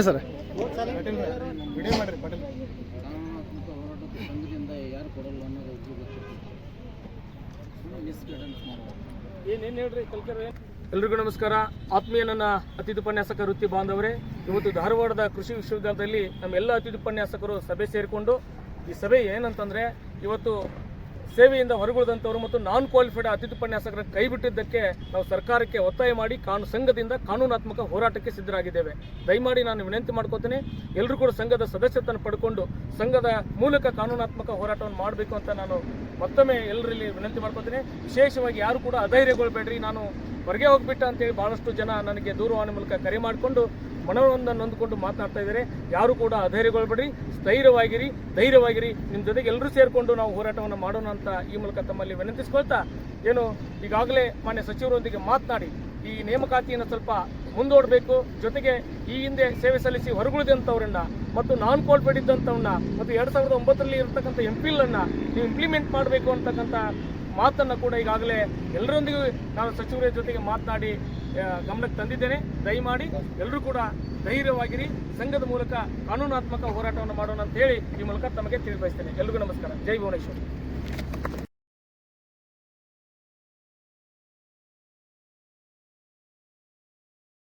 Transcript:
Sir ಏನೇನು ಹೇಳ್ರಿ ಕಲ್ಕರ್ ಎಲ್ರಿಗೂ ನಮಸ್ಕಾರ. ಆತ್ಮೀಯ ನನ್ನ ಅತಿಥಿ ಉಪನ್ಯಾಸಕ ವೃತ್ತಿ ಬಾಂಧವರೇ ಇವತ್ತು ಧಾರವಾಡದ ಕೃಷಿ ವಿಶ್ವವಿದ್ಯಾಲಯದಲ್ಲಿ ನಮ್ಮ ಎಲ್ಲ ಅತಿಥಿ ಉಪನ್ಯಾಸಕರು ಸಭೆ ಸೇರಿಕೊಂಡು ಈ ಸಭೆ ಏನಂತಂದ್ರೆ ಇವತ್ತು ಸೇವೆಯಿಂದ ಹೊರಗುಳಿದಂಥವರು ಮತ್ತು ನಾನ್ ಕ್ವಾಲಿಫೈಡ್ ಅತಿಥಿ ಉಪನ್ಯಾಸಕರನ್ನು ಕೈ ಬಿಟ್ಟಿದ್ದಕ್ಕೆ ನಾವು ಸರ್ಕಾರಕ್ಕೆ ಒತ್ತಾಯ ಮಾಡಿ ಕಾನೂನು ಸಂಘದಿಂದ ಕಾನೂನಾತ್ಮಕ ಹೋರಾಟಕ್ಕೆ ಸಿದ್ಧರಾಗಿದ್ದೇವೆ. ದಯಮಾಡಿ ನಾನು ವಿನಂತಿ ಮಾಡ್ಕೋತೇನೆ ಎಲ್ಲರೂ ಕೂಡ ಸಂಘದ ಸದಸ್ಯತ್ವವನ್ನು ಪಡ್ಕೊಂಡು ಸಂಘದ ಮೂಲಕ ಕಾನೂನಾತ್ಮಕ ಹೋರಾಟವನ್ನು ಮಾಡಬೇಕು ಅಂತ ನಾನು ಮತ್ತೊಮ್ಮೆ ಎಲ್ಲರಲ್ಲಿ ವಿನಂತಿ ಮಾಡ್ಕೋತೇನೆ. ವಿಶೇಷವಾಗಿ ಯಾರು ಕೂಡ ಅಧೈರ್ಯಗೊಳ್ಬೇಡ್ರಿ, ನಾನು ಹೊರಗೆ ಹೋಗ್ಬಿಟ್ಟ ಅಂತೇಳಿ ಭಾಳಷ್ಟು ಜನ ನನಗೆ ದೂರವಾಣಿ ಮೂಲಕ ಕರೆ ಮಾಡಿಕೊಂಡು ಮನವೊಂದನ್ನು ನೊಂದ್ಕೊಂಡು ಮಾತನಾಡ್ತಾ ಇದ್ದಾರೆ. ಯಾರು ಕೂಡ ಅಧೈರ್ಯಗೊಳ್ಬೇಡಿ, ಸ್ಥೈರ್ಯವಾಗಿರಿ, ಧೈರ್ಯವಾಗಿರಿ. ನಿಮ್ಮ ಜೊತೆಗೆ ಎಲ್ಲರೂ ಸೇರಿಕೊಂಡು ನಾವು ಹೋರಾಟವನ್ನು ಮಾಡೋಣ ಅಂತ ಈ ಮೂಲಕ ತಮ್ಮಲ್ಲಿ ವಿನಂತಿಸ್ಕೊಳ್ತಾ ಏನು ಈಗಾಗಲೇ ಮಾನ್ಯ ಸಚಿವರೊಂದಿಗೆ ಮಾತನಾಡಿ ಈ ನೇಮಕಾತಿಯನ್ನು ಸ್ವಲ್ಪ ಮುಂದೂಡಬೇಕು. ಜೊತೆಗೆ ಈ ಹಿಂದೆ ಸೇವೆ ಸಲ್ಲಿಸಿ ಹೊರಗುಳಿದಂಥವ್ರನ್ನ ಮತ್ತು ನಾನ್ ಇದ್ದಂಥವನ್ನ ಮತ್ತು ಎರಡು ಸಾವಿರದ ಒಂಬತ್ತರಲ್ಲಿ ಇರತಕ್ಕಂಥ ಎಂ ಪಿಲನ್ನು ನೀವು ಇಂಪ್ಲಿಮೆಂಟ್ ಮಾಡಬೇಕು ಅಂತಕ್ಕಂಥ ಮಾತನ್ನು ಕೂಡ ಈಗಾಗಲೇ ಎಲ್ಲರೊಂದಿಗೂ ನಾನು ಸಚಿವರ ಜೊತೆಗೆ ಮಾತನಾಡಿ ಗಮನಕ್ಕೆ ತಂದಿದ್ದೇನೆ. ದಯಮಾಡಿ ಎಲ್ಲರೂ ಕೂಡ ಧೈರ್ಯವಾಗಿರಿ. ಸಂಘದ ಮೂಲಕ ಕಾನೂನಾತ್ಮಕ ಹೋರಾಟವನ್ನು ಮಾಡೋಣ ಅಂತ ಹೇಳಿ ಈ ಮೂಲಕ ತಮಗೆ ತಿಳಿಬಯಸ್ತೇನೆ ಎಲ್ಲರಿಗೂ ನಮಸ್ಕಾರ. ಜೈ ಭುವನೇಶ್ವರ್.